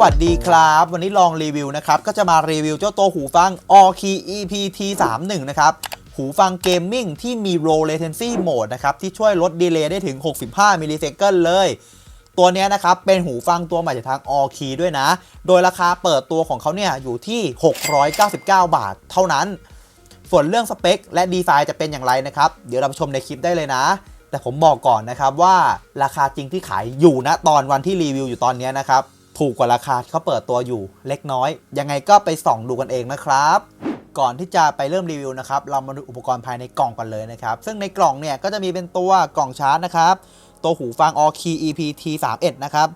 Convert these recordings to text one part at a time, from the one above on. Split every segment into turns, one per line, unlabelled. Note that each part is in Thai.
วัสดีครับ วันนี้ลองรีวิวนะครับ ก็จะมารีวิวเจ้าตัวหูฟัง a l k e EPT 3 1นะครับ หูฟังเกมมิ่งที่มี Low Latency Mode นะครับ ที่ช่วยลดดีเลย์ได้ถึง 65 มิลลิเซคันเลย ตัวนี้นะครับ เป็นหูฟังตัวใหม่จากทาง a l k e ด้วยนะ โดยราคาเปิดตัวของเขาเนี่ยอยู่ที่ 699 บาท เท่านั้น ส่วนเรื่องสเปคและดีไซน์จะเป็นอย่างไรนะครับ เดี๋ยวเราชมในคลิปได้เลยนะแต่ผมบอกก่อนนะครับว่าราคาจริงที่ขายอยู่นะตอนวันที่รีวิวอยู่ตอนนี้นะครับ ถูกกว่าราคาที่เขาเปิดตัวอยู่เล็กน้อย ยังไงก็ไปส่องดูกันเองนะครับ ก่อนที่จะไปเริ่มรีวิวนะครับ เรามาดูอุปกรณ์ภายในกล่องกันเลยนะครับ ซึ่งในกล่องเนี่ยก็จะมีเป็นตัวกล่องชาร์จนะครับ ตัวหูฟัง All Key EPT 3 1นะครับ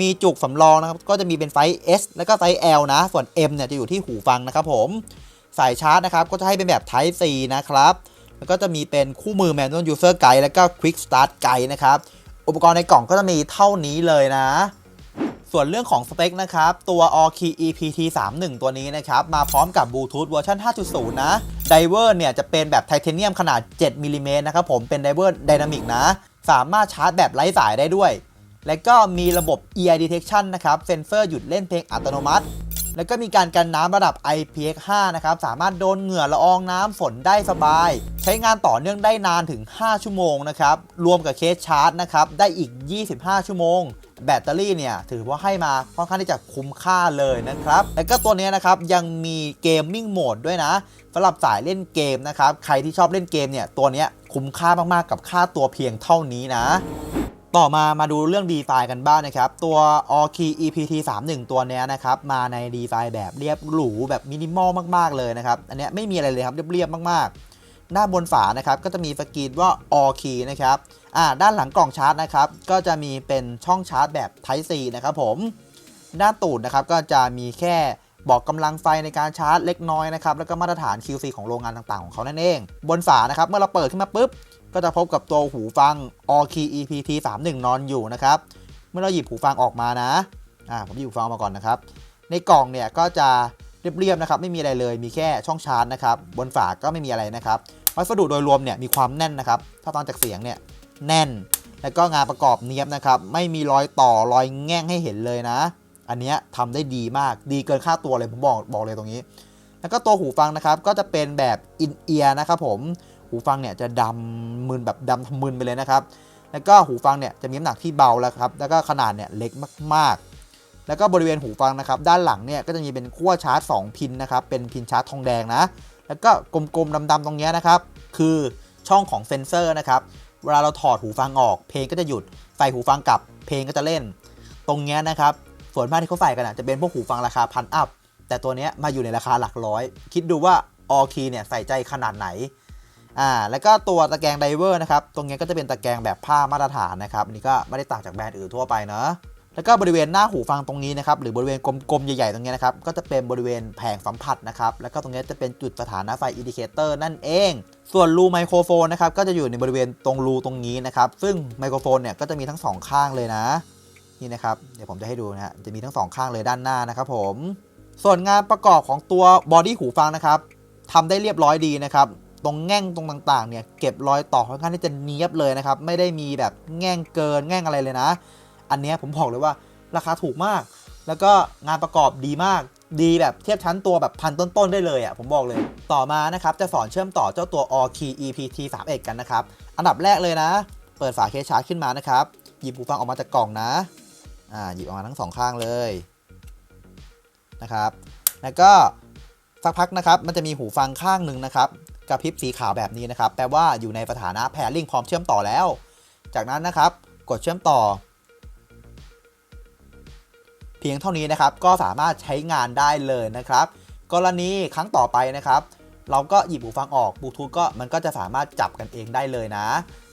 มีจุกสำรองนะครับ ก็จะมีเป็นไซส์ S แล้วก็ไซส์ L นะ ส่วน M เนี่ยจะอยู่ที่หูฟังนะครับผม สายชาร์จนะครับ ก็จะให้เป็นแบบ Type C นะครับ แล้วก็จะมีเป็นคู่มือ Manual User Guide แล้วก็ Quick Start Guide นะครับ อุปกรณ์ในกล่องก็จะมีเท่านี้เลยนะ ส่วนเรื่องของสเปคนะครับ ตัว All Key EPT 3 1ตัวนี้นะครับ มาพร้อมกับบลูทูธเวอร์ชัน5.0 นะไดเวอร์เนี่ยจะเป็นแบบไทเทเนียมขนาด 7มิลลิเมตรนะครับผมเป็นไดเวอร์ไดนามิกนะ สามารถชาร์จแบบไร้สายได้ด้วย และก็มีระบบ EI Detection นะครับเซนเซอร์หยุดเล่นเพลงอัตโนมัติ แล้วก็มีการกันน้ำระดับ IPX5 นะครับสามารถโดนเหงื่อละอองน้ำฝนได้สบาย ใช้งานต่อเนื่องได้นานถึง 5 ชั่วโมงนะครับรวมกับเคสชาร์จนะครับได้อีก 25 ชั่วโมง แบตเตอรี่เนี่ยถือว่าให้มาค่อนข้างที่จะคุ้มค่าเลยนะครับ แล้วก็ตัวนี้นะครับยังมีเกมมิ่งโหมดด้วยนะสำหรับสายเล่นเกมนะครับ ใครที่ชอบเล่นเกมเนี่ยตัวนี้คุ้มค่ามากๆกับค่าตัวเพียงเท่านี้นะต่อมามาดูเรื่องดีไซน์กันบ้างนะครับ ตัว All Key EPT 3 1ตัวนี้นะครับ มาในดีไซน์แบบเรียบหรูแบบมินิมอลมาก ๆ เลยนะครับ อันนี้ไม่มีอะไรเลยครับ เรียบๆมาก ๆ หน้าบนฝานะครับก็จะมีสกรีนว่า All Key นะครับอ่าด้านหลังกล่องชาร์จนะครับก็จะมีเป็นช่องชาร์จแบบ Type C นะครับผมด้านตูดนะครับก็จะมีแค่บอกกำลังไฟในการชาร์จเล็กน้อยนะครับแล้วก็มาตรฐาน QC ของโรงงานต่างๆ ของเขานั่นเอง บนฝานะครับเมื่อเราเปิดขึ้นมาปุ๊บ ก็จะพบกับตัวหูฟัง All Key EPT 3 1นอนอยู่นะครับเมื่อเราหยิบหูฟังออกมานะอ่าผมหยิบหูฟังออกมาก่อนนะครับในกล่องเนี่ยก็จะเรียบๆนะครับไม่มีอะไรเลยมีแค่ช่องชาร์จนะครับบนฝาก็ไม่มีอะไรนะครับ วัสดุโดยรวมเนี่ยมีความแน่นนะครับ ถ้าตอนจากเสียงเนี่ยแน่น แล้วก็งานประกอบเนียบนะครับ ไม่มีรอยต่อรอยแง่งให้เห็นเลยนะ อันเนี้ยทำได้ดีมาก ดีเกินค่าตัวเลยผมบอกบอกเลยตรงนี้ แล้วก็ตัวหูฟังนะครับ ก็จะเป็นแบบอินเอียร์นะครับผม หูฟังเนี่ยจะดำมึนแบบดำทำมึนไปเลยนะครับ แล้วก็หูฟังเนี่ยจะมีน้ำหนักที่เบาแล้วครับ แล้วก็ขนาดเนี่ยเล็กมากๆ แล้วก็บริเวณหูฟังนะครับ ด้านหลังเนี่ยก็จะมีเป็นขั้วชาร์จ 2 พินนะครับ เป็นพินชาร์จทองแดงนะ แล้วก็กลมๆดำๆตรงนี้นะครับ คือช่องของเซนเซอร์นะครับ เวลาเราถอดหูฟังออก เพลงก็จะหยุด ใส่หูฟังกลับ เพลงก็จะเล่น ตรงนี้นะครับ ส่วนมากที่เขาใส่กันอะจะเป็นพวกหูฟังราคาพันอัพ แต่ตัวนี้มาอยู่ในราคาหลักร้อย คิดดูว่าออคีเนี่ยใส่ใจขนาดไหน อ่า แล้วก็ตัวตะแกรงไดเวอร์นะครับ ตรงนี้ก็จะเป็นตะแกรงแบบผ้ามาตรฐานนะครับ อันนี้ก็ไม่ได้ต่างจากแบรนด์อื่นทั่วไปเนาะ แล้วก็บริเวณหน้าหูฟังตรงนี้นะครับหรือบริเวณกลมๆใหญ่ๆตรงนี้นะครับก็จะเป็นบริเวณแผงสัมผัสนะครับแล้วก็ตรงนี้จะเป็นจุดสถานะไฟอินดิเคเตอร์นั่นเอง ส่วนรูไมโครโฟนนะครับก็จะอยู่ในบริเวณตรงรูตรงนี้นะครับซึ่งไมโครโฟนเนี่ยก็จะมีทั้งสองข้างเลยนะนี่นะครับเดี๋ยวผมจะให้ดูนะฮะจะมีทั้งสองข้างเลยด้านหน้านะครับผมส่วนงานประกอบของตัวบอดี้หูฟังนะครับทำได้เรียบร้อยดีนะครับตรงแง่งตรงต่างๆเนี่ยเก็บรอยต่อค่อนข้างที่จะเนียบเลยนะครับไม่ได้มีแบบแง่งเกินแง่งอะไรเลยนะ อันนี้ผมบอกเลยว่าราคาถูกมาก แล้วก็งานประกอบดีมากดีแบบเทียบชั้นตัวแบบพันต้นๆได้เลยอะผมบอกเลย ต่อมานะครับจะสอนเชื่อมต่อเจ้าตัว All Key EPT 3 1กันนะครับ อันดับแรกเลยนะ เปิดฝาเคสชาร์จขึ้นมานะครับ หยิบหูฟังออกมาจากกล่องนะอ่าหยิบออกมาทั้งสองข้างเลยนะครับ แล้วก็สักพักนะครับมันจะมีหูฟังข้างหนึ่งนะครับกระพริบสีขาวแบบนี้นะครับ แปลว่าอยู่ในสถานะแพรลิงพร้อมเชื่อมต่อแล้ว จากนั้นนะครับ กดเชื่อมต่อ เพียงเท่านี้นะครับก็สามารถใช้งานได้เลยนะครับ กรณีครั้งต่อไปนะครับ เราก็หยิบหูฟังออกบลูทูธก็มันก็จะสามารถจับกันเองได้เลยนะ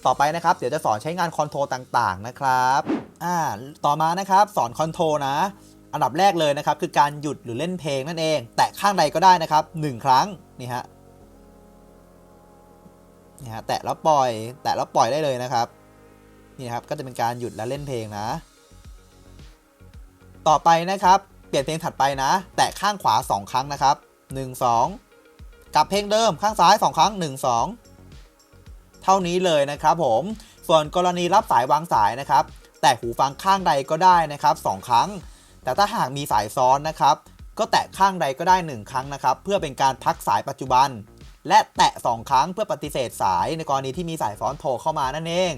ต่อไปนะครับเดี๋ยวจะสอนใช้งานคอนโทรลต่างๆนะครับอ่าต่อมานะครับสอนคอนโทรลนะอันดับแรกเลยนะครับคือการหยุดหรือเล่นเพลงนั่นเอง แตะข้างใดก็ได้นะครับ 1 ครั้งนี่ฮะนี่ฮะแตะแล้วปล่อย แตะแล้วปล่อยได้เลยนะครับนี่ครับก็จะเป็นการหยุดและเล่นเพลงนะ ต่อไปนะครับ เปลี่ยนเพลงถัดไปนะ แตะข้างขวา 2 ครั้งนะครับ 1 2 กับเพลงเดิมข้างซ้าย 2 ครั้ง 1 2 เท่านี้เลยนะครับผม ส่วนกรณีรับสายวางสายนะครับ แตะหูฟังข้างใดก็ได้นะครับ 2 ครั้ง แต่ถ้าหากมีสายซ้อนนะครับ ก็แตะข้างใดก็ได้ 1 ครั้งนะครับ เพื่อเป็นการพักสายปัจจุบัน และแตะ 2 ครั้งเพื่อปฏิเสธสายในกรณีที่มีสายซ้อนโทรเข้ามานั่นเอง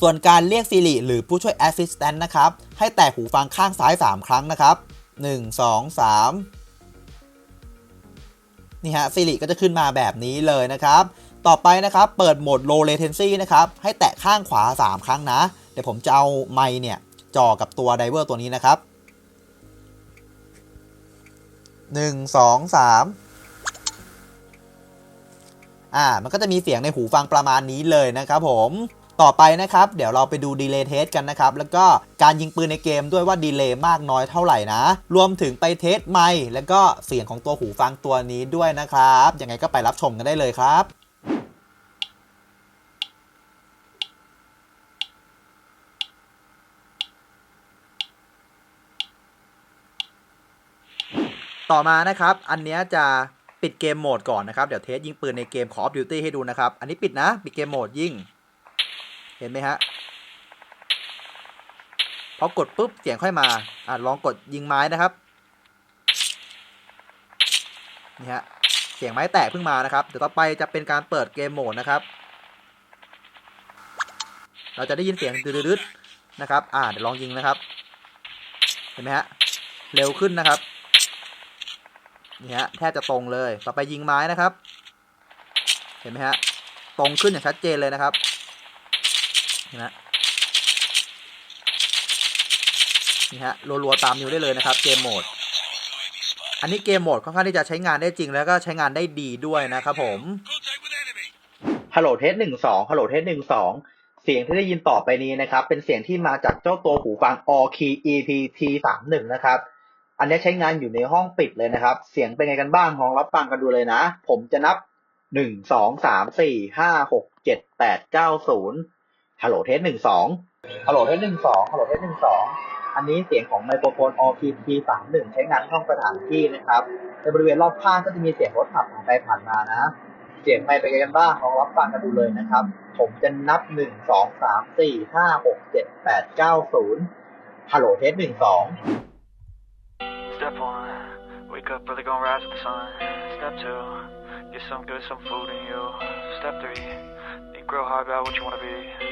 ส่วนการเรียก Siri หรือผู้ช่วย Assistant นะครับ ให้แตะหูฟังข้างซ้าย 3 ครั้งนะครับ 1 2 3 นี่ฮะ Siri ก็จะขึ้นมาแบบนี้เลยนะครับ ต่อไปนะครับ เปิดโหมด low latency นะครับ ให้แตะข้างขวา 3 ครั้งนะ เดี๋ยวผมจะเอาไมค์เนี่ยจ่อกับตัวไดเวอร์ตัวนี้นะครับ 1 2 3อ่า มันก็จะมีเสียงในหูฟังประมาณนี้เลยนะครับผม ต่อไปนะครับ เดี๋ยวเราไปดูดีเลย์เทสกันนะครับ แล้วก็การยิงปืนในเกมด้วยว่าดีเลย์มากน้อยเท่าไหร่นะ รวมถึงไปเทสไมค์แล้วก็เสียงของตัวหูฟังตัวนี้ด้วยนะครับยังไงก็ไปรับชมกันได้เลยครับต่อมานะครับ อันนี้จะปิดเกมโหมดก่อนนะครับ เดี๋ยวเทสยิงปืนในเกม Call of Duty ให้ดูนะครับ อันนี้ปิดนะ ปิดเกมโหมดยิง เห็นไหมฮะพอกดปุ๊บเสียงค่อยมาอะลองกดยิงไม้นะครับนี่ฮะเสียงไม้แตกเพิ่งมานะครับเดี๋ยวต่อไปจะเป็นการเปิดเกมโหมดนะครับ เราจะได้ยินเสียงดืดๆนะครับ อ่าเดี๋ยวลองยิงนะครับ เห็นไหมฮะเร็วขึ้นนะครับนี่ฮะแทบจะตรงเลย ต่อไปยิงไม้นะครับ เห็นไหมฮะตรงขึ้นอย่างชัดเจนเลยนะครับ นไหมนี่ฮะรัวๆตามนิ้วได้เลยนะครับเกมโหมด อันนี้เกมโหมดค่อนข้างที่จะใช้งานได้จริงแล้วก็ใช้งานได้ดีด้วยนะครับผมฮัลโหลเทสหนึ่งสองฮัลโหลเทสหนึ่งสองเสียงที่ได้ยินต่อไปนี้นะครับ เป็นเสียงที่มาจากเจ้าตัวหูฟัง All Key EP T 3 1นะครับ อันนี้ใช้งานอยู่ในห้องปิดเลยนะครับ เสียงเป็นไงกันบ้างลองรับฟังกันดูเลยนะ ผมจะนับหนึ่งสองสามสี่ห้าหกเจ็ดแปดเก้าศูนย์ ฮัลโหลเทสหนึ่งสองฮัลโหลเทสหนึ่งสองฮัลโหลเทสหนึ่งสองอันนี้เสียงของไมโครโฟน All Key T 3 1ใช้งานห้องสถานที่นะครับ ในบริเวณรอบข้างก็จะมีเสียงรถขับผ่านไปผ่านมานะ เสียงไม่ไปนไงกันบ้างลองรับฟังกันดูเลยนะครับ ผมจะนับหนึ่งสองสามสี่ห้าหกเจ็ดแปดเก้าศูนย์ฮัลโหลเทสหนึ่งสอง
Step one, wake up early, gonna rise with the sun. Step two, get some good, some food in you. Step three, think real hard about what you wanna be.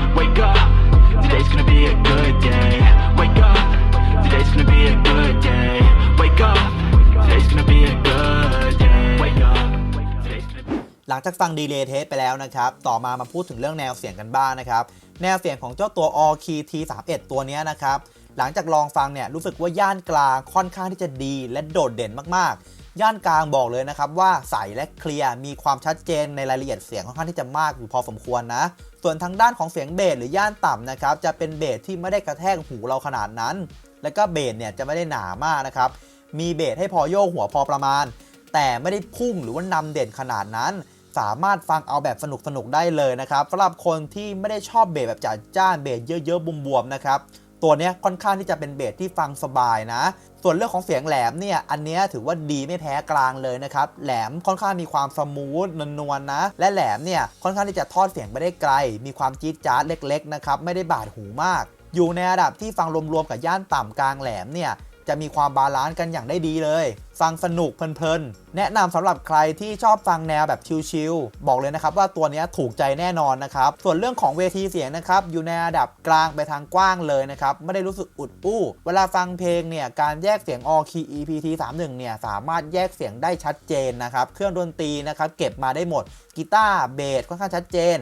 หลังจากฟังดีเลย์เทสไปแล้วนะครับ ต่อมามาพูดถึงเรื่องแนวเสียงกันบ้างนะครับ แนวเสียงของเจ้าตัว All Key T31 ตัวนี้นะครับ หลังจากลองฟังเนี่ยรู้สึกว่าย่านกลางค่อนข้างที่จะดีและโดดเด่นมากๆ ย่านกลางบอกเลยนะครับว่าใสและเคลียร์มีความชัดเจนในรายละเอียดเสียงค่อนข้างที่จะมากอยู่พอสมควรนะ ส่วนทางด้านของเสียงเบสหรือย่านต่ำนะครับจะเป็นเบสที่ไม่ได้กระแทกหูเราขนาดนั้น แล้วก็เบสเนี่ยจะไม่ได้หนามากนะครับ มีเบสให้พอโยกหัวพอประมาณ แต่ไม่ได้พุ่งหรือว่านำเด่นขนาดนั้น สามารถฟังเอาแบบสนุกสนุกได้เลยนะครับสำหรับคนที่ไม่ได้ชอบเบสแบบจัดจ้านเบสเยอะๆบวมๆนะครับตัวนี้ค่อนข้างที่จะเป็นเบสที่ฟังสบายนะ ส่วนเรื่องของเสียงแหลมเนี่ย อันนี้ถือว่าดีไม่แพ้กลางเลยนะครับ แหลมค่อนข้างมีความสมูทนวลๆนะ และแหลมเนี่ยค่อนข้างที่จะทอดเสียงไปได้ไกล มีความจี๊ดจ๊าดเล็ก ๆ นะครับ ไม่ได้บาดหูมาก อยู่ในระดับที่ฟังรวมๆกับย่านต่ำกลางแหลมเนี่ย จะมีความบาลานซ์กันอย่างได้ดีเลย ฟังสนุกเพลินๆ แนะนำสำหรับใครที่ชอบฟังแนวแบบชิลๆ บอกเลยนะครับว่าตัวนี้ถูกใจแน่นอนนะครับ ส่วนเรื่องของเวทีเสียงนะครับอยู่ในระดับกลางไปทางกว้างเลยนะครับ ไม่ได้รู้สึกอุดอู้ เวลาฟังเพลงเนี่ยการแยกเสียง All Key EPT 31เนี่ยสามารถแยกเสียงได้ชัดเจนนะครับ เครื่องดนตรีนะครับเก็บมาได้หมดกีตาร์เบสค่อนข้างชัดเจน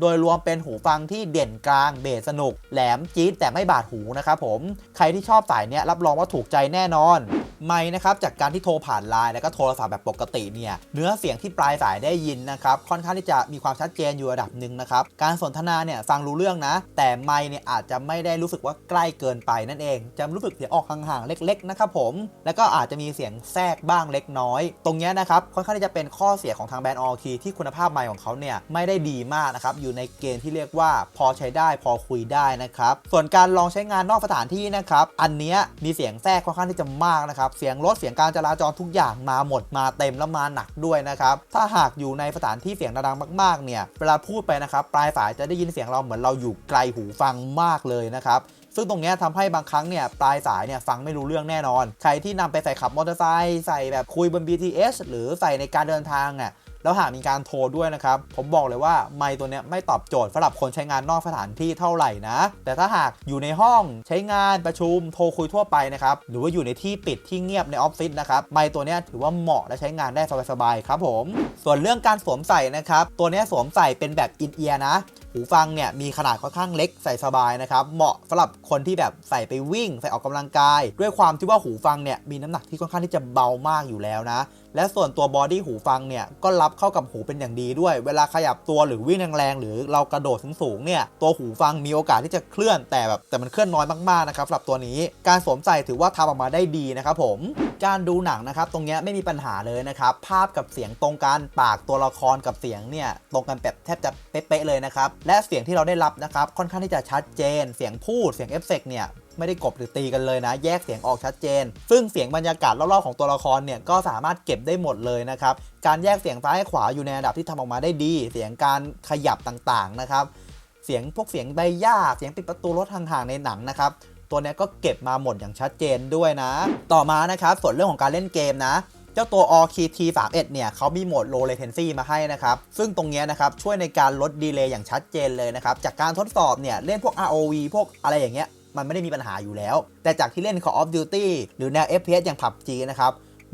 โดยรวมเป็นหูฟังที่เด่นกลางเบสสนุก แหลมจี๊ดแต่ไม่บาดหูนะครับผม ใครที่ชอบสายเนี้ยรับรองว่าถูกใจแน่นอน ไม่นะครับจากการที่โทรผ่านไลน์แล้วก็โทรศัพท์แบบปกติเนี่ยเนื้อเสียงที่ปลายสายได้ยินนะครับค่อนข้างที่จะมีความชัดเจนอยู่ระดับหนึ่งนะครับการสนทนาเนี่ยฟังรู้เรื่องนะ แต่ไม่เนี่ยอาจจะไม่ได้รู้สึกว่าใกล้เกินไปนั่นเอง จะรู้สึกเสียงออกห่างๆเล็กๆนะครับผมแล้วก็อาจจะมีเสียงแทรกบ้างเล็กน้อย ตรงนี้นะครับค่อนข้างที่จะเป็นข้อเสียของทางแบรนด์ออคีที่คุณภาพไมค์ของเขาเนี่ยไม่ได้ดีมากนะครับอยู่ในเกณฑ์ที่เรียกว่าพอใช้ได้พอคุยได้นะครับส่วนการลองใช้งานนอกสถานที่นะครับอันเนี้ยมีเสียงแทรกค่อนข้างที่จะมากนะครับเสียงรถเสียงการจราจรทุกอย่างมาหมดมาเต็มแล้วมาหนักด้วยนะครับถ้าหากอยู่ในสถานที่เสียงดังมากๆเนี่ยเวลาพูดไปนะครับปลายสายจะได้ยินเสียงเราเหมือนเราอยู่ไกลหูฟังมากเลยนะครับซึ่งตรงนี้ทำให้บางครั้งเนี่ยปลายสายเนี่ยฟังไม่รู้เรื่องแน่นอน ใครที่นำไปใส่ขับมอเตอร์ไซค์ใส่แบบคุยบน BTS หรือใส่ในการเดินทางอะ แล้วหากมีการโทรด้วยนะครับ ผมบอกเลยว่าไมค์ตัวนี้ไม่ตอบโจทย์สำหรับคนใช้งานนอกสถานที่เท่าไหร่นะ แต่ถ้าหากอยู่ในห้องใช้งานประชุมโทรคุยทั่วไปนะครับ หรือว่าอยู่ในที่ปิดที่เงียบในออฟฟิศนะครับ ไมค์ตัวนี้ถือว่าเหมาะและใช้งานได้สบายๆครับผม ส่วนเรื่องการสวมใส่นะครับ ตัวนี้สวมใส่เป็นแบบอินเอียร์นะหูฟังเนี่ยมีขนาดค่อนข้างเล็กใส่สบายนะครับเหมาะสำหรับคนที่แบบใส่ไปวิ่งใส่ออกกำลังกาย ด้วยความที่ว่าหูฟังเนี่ยมีน้ำหนักที่ค่อนข้างที่จะเบามากอยู่แล้วนะ และส่วนตัวบอดี้หูฟังเนี่ยก็รับเข้ากับหูเป็นอย่างดีด้วย เวลาขยับตัวหรือวิ่งแรงๆหรือเรากระโดดสูงๆเนี่ยตัวหูฟังมีโอกาสที่จะเคลื่อนแต่แบบแต่มันเคลื่อนน้อยมากๆนะครับสำหรับตัวนี้ การสวมใส่ถือว่าทำออกมาได้ดีนะครับผมการดูหนังนะครับตรงนี้ไม่มีปัญหาเลยนะครับภาพกับเสียงตรงกันปากตัวละครกับเสียงเนี่ยตรงกันแบบแทบจะเป๊ะเลยนะครับและเสียงที่เราได้รับนะครับค่อนข้างที่จะชัดเจน เสียงพูดเสียงเอฟเฟกต์เนี่ย ไม่ได้กบหรือตีกันเลยนะ แยกเสียงออกชัดเจน ซึ่งเสียงบรรยากาศรอบๆของตัวละครเนี่ยก็สามารถเก็บได้หมดเลยนะครับการแยกเสียงซ้ายขวาอยู่ในระดับที่ทำออกมาได้ดี เสียงการขยับต่างๆนะครับเสียงพวกเสียงใบหญ้าเสียงปิดประตูรถห่างๆในหนังนะครับตัวเนี้ยก็เก็บมาหมดอย่างชัดเจนด้วยนะ ต่อมานะครับส่วนเรื่องของการเล่นเกมนะเจ้าตัว All Key T31 เนี่ยเขามีโหมด Low Latency มาให้นะครับ ซึ่งตรงนี้นะครับ ช่วยในการลดดีเลย์อย่างชัดเจนเลยนะครับ จากการทดสอบเนี่ย เล่นพวก ROV พวกอะไรอย่างเงี้ย มันไม่ได้มีปัญหาอยู่แล้ว แต่จากที่เล่น Call of Duty หรือแนว FPS อย่าง PUBG นะครับ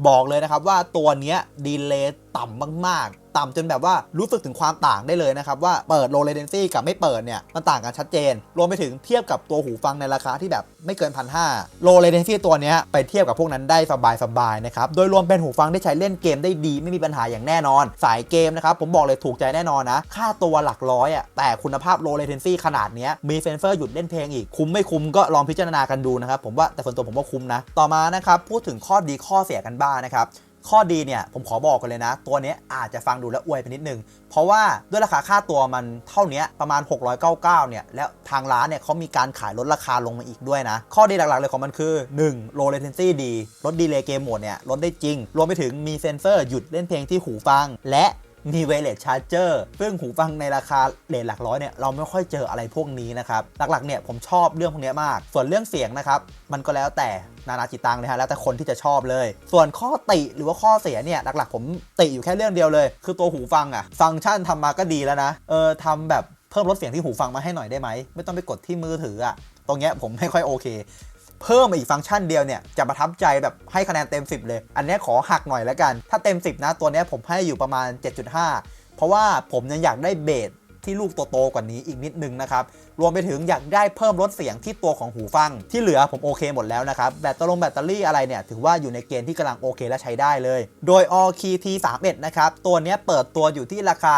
บอกเลยนะครับว่าตัวเนี้ยดีเลย์ต่ำมาก ๆ ต่ำจนแบบว่ารู้สึกถึงความต่างได้เลยนะครับ ว่าเปิด low latency กับไม่เปิดเนี่ย มันต่างกันชัดเจน รวมไปถึงเทียบกับตัวหูฟังในราคาที่แบบไม่เกินพันห้า low latency ตัวนี้ไปเทียบกับพวกนั้นได้สบาย ๆ นะครับ โดยรวมเป็นหูฟังที่ใช้เล่นเกมได้ดีไม่มีปัญหาอย่างแน่นอน สายเกมนะครับ ผมบอกเลยถูกใจแน่นอนนะ ค่าตัวหลักร้อยอะแต่คุณภาพ low latency ขนาดนี้มีเซนเซอร์หยุดเล่นเพลงอีกคุ้มไม่คุ้มก็ลองพิจารณากันดูนะครับผมว่าแต่ส่วนตัวผมว่าคุ้มนะต่อมานะครับพูดถึงข้อดีข้อเสียกันบ้างนะครับ ข้อดีเนี่ยผมขอบอกกันเลยนะ ตัวนี้อาจจะฟังดูแล้วอวยไปนิดนึง เพราะว่าด้วยราคาค่าตัวมันเท่านี้ประมาณ 699 เนี่ย แล้วทางร้านเนี่ยเขามีการขายลดราคาลงมาอีกด้วยนะ ข้อดีหลักๆเลยของมันคือ 1. low latency ดีลดดีเลย์เกมโหมดเนี่ยลดได้จริง รวมไปถึงมีเซ็นเซอร์หยุดเล่นเพลงที่หูฟัง และ มีเวเลสชาร์เจอร์ซึ่งหูฟังในราคาเลทหลักร้อยเนี่ยเราไม่ค่อยเจออะไรพวกนี้นะครับหลักๆเนี่ยผมชอบเรื่องพวกนี้มาก ส่วนเรื่องเสียงนะครับมันก็แล้วแต่นานาจิตตังเลยฮะแล้วแต่คนที่จะชอบเลย ส่วนข้อติหรือว่าข้อเสียเนี่ยหลักๆ ผมติอยู่แค่เรื่องเดียวเลย คือตัวหูฟังอะฟังก์ชันทำมาก็ดีแล้วนะเออทำแบบเพิ่มลดเสียงที่หูฟังมาให้หน่อยได้ไหมไม่ต้องไปกดที่มือถืออะตรงเนี้ยผมไม่ค่อยโอเค เพิ่มอีกฟังก์ชันเดียวเนี่ยจะประทับใจแบบให้คะแนนเต็ม 10 เลย อันนี้ขอหักหน่อยแล้วกัน ถ้าเต็ม 10 นะ ตัวนี้ผมให้อยู่ประมาณ 7.5 เพราะว่าผมยังอยากได้เบส ที่ลูกโตๆกว่านี้อีกนิดนึงนะครับ รวมไปถึงอยากได้เพิ่มลดเสียงที่ตัวของหูฟัง ที่เหลือผมโอเคหมดแล้วนะครับแบตเตอรี่แบตเตอรี่อะไรเนี่ยถือว่าอยู่ในเกณฑ์ที่กำลังโอเคและใช้ได้เลย โดย All Key T31 นะครับตัวนี้เปิดตัวอยู่ที่ราคา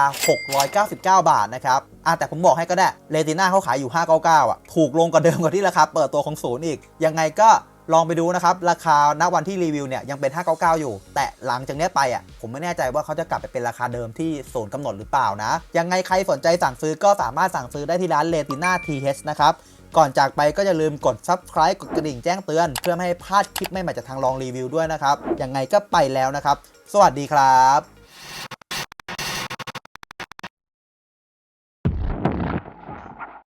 699 บาทนะครับอะแต่ผมบอกให้ก็ได้เรติน่าเขาขายอยู่ 599อะถูกลงกว่าเดิมกว่าที่ราคาเปิดตัวของศูนย์อีกยังไงก็ ลองไปดูนะครับ ราคาณวันที่รีวิวเนี่ยยังเป็น 599 อยู่ แต่หลังจากนี้ไปอะผมไม่แน่ใจว่าเขาจะกลับไปเป็นราคาเดิมที่ศูนย์กำหนดหรือเปล่านะ ยังไงใครสนใจสั่งซื้อก็สามารถสั่งซื้อได้ที่ร้านเลติน่า TH นะครับ ก่อนจากไปก็อย่าลืมกด subscribe กดกระดิ่งแจ้งเตือน เพื่อไม่ให้พลาดคลิปใหม่ๆจากทางลองรีวิวด้วยนะครับยังไงก็ไปแล้วนะครับ สวัสดีครับ